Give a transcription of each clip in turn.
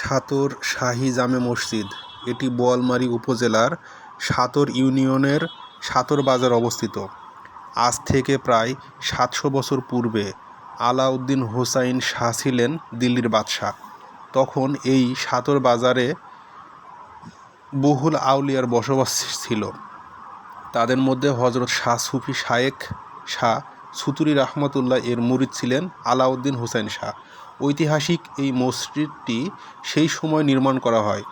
সাতর শাহী জামে মসজিদ। এটি বোয়ালমারী উপজেলার সাতর ইউনিয়নের সাতর বাজার অবস্থিত। আজ থেকে প্রায় সাতশো বছর পূর্বে আলাউদ্দিন হোসাইন শাহ ছিলেন দিল্লির বাদশাহ। তখন এই সাতর বাজারে বহুল আউলিয়ার বসবাস ছিল। তাদের মধ্যে হজরত শাহ সুফি শায়েক শাহ সুতুরি রহমতুল্লাহ এর মুরিদ ছিলেন আলাউদ্দিন হোসেন শাহ। ঐতিহাসিক এই মসজিদটি সেই সময় নির্মাণ করা হয়।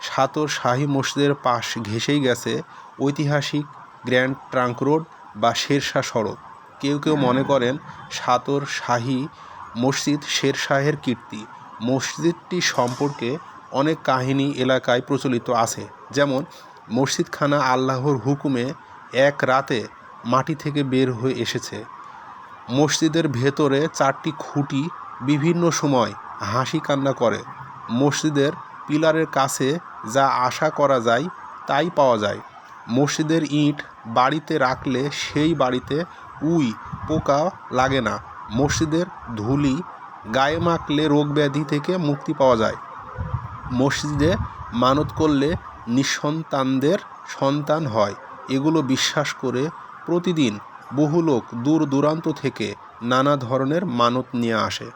সাতর শাহী মসজিদের পাশ ঘেঁষেই গেছে ঐতিহাসিক গ্র্যান্ড ট্রাঙ্ক রোড বা শেরশাহ সড়ক। কেউ কেউ মনে করেন সাতর শাহী মসজিদ শেরশাহের কীর্তি। মসজিদটি সম্পর্কে অনেক কাহিনী এলাকায় প্রচলিত আছে। যেমন, মসজিদখানা আল্লাহর হুকুমে এক রাতে মাটি থেকে বের হয়ে এসেছে। মসজিদের ভেতরে চারটি খুঁটি বিভিন্ন সময় হাসি কান্না করে। মসজিদের পিলারের কাছে যা আশা করা যায় তাই পাওয়া যায়। মসজিদের ইট বাড়িতে রাখলে সেই বাড়িতে উই পোকা লাগে না। মসজিদের ধুলি গায়ে মাখলে রোগ ব্যাধি থেকে মুক্তি পাওয়া যায়। মসজিদে মানত করলে নিঃসন্তানদের সন্তান হয়। এগুলো বিশ্বাস করে প্রতিদিন বহু লোক দূর দূরান্ত থেকে নানা ধরনের মানত নিয়ে আসে।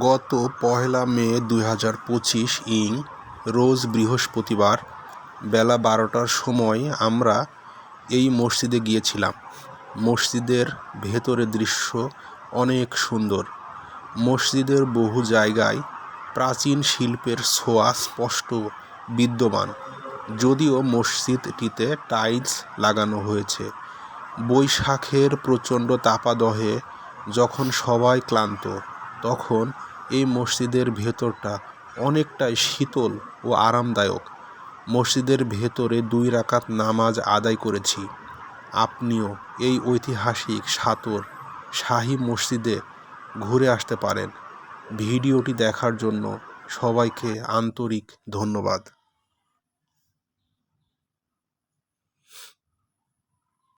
গত পহেলা মে দুই হাজার পঁচিশ ইং, রোজ বৃহস্পতিবার, বেলা বারোটার সময় আমরা এই মসজিদে গিয়েছিলাম। মসজিদের ভেতরের দৃশ্য অনেক সুন্দর। মসজিদের বহু জায়গায় প্রাচীন শিল্পের ছোঁয়া স্পষ্ট বিদ্যমান, যদিও মসজিদটিতে টাইলস লাগানো হয়েছে। বৈশাখের প্রচণ্ড তাপাদহে যখন সবাই ক্লান্ত, তখন এই মসজিদের ভেতরটা অনেকটাই শীতল ও আরামদায়ক। মসজিদের ভেতরে দুই রাকাত নামাজ আদায় করেছি। আপনিও এই ঐতিহাসিক সাতর শাহী মসজিদে ঘুরে আসতে পারেন। ভিডিওটি দেখার জন্য সবাইকে আন্তরিক ধন্যবাদ।